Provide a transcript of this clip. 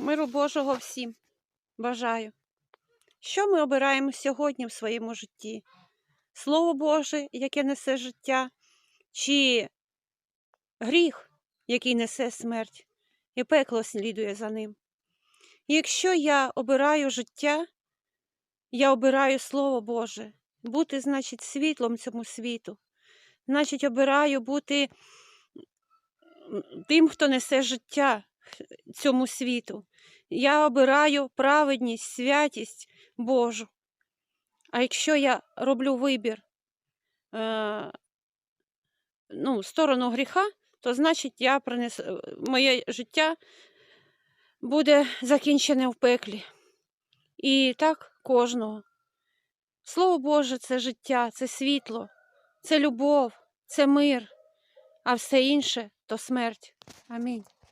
Миру Божого всім бажаю. Що ми обираємо сьогодні в своєму житті? Слово Боже, яке несе життя, чи гріх, який несе смерть, і пекло слідує за ним. Якщо я обираю життя, я обираю Слово Боже, бути, значить, світлом цьому світу. Значить, обираю бути тим, хто несе життя цьому світу. Я обираю праведність, святість Божу. А якщо я роблю вибір е, ну, сторону гріха, то значить я принес... е, моє життя буде закінчене в пеклі. І так кожного. Слово Боже це життя, це світло, це любов, це мир, а все інше то смерть. Амінь.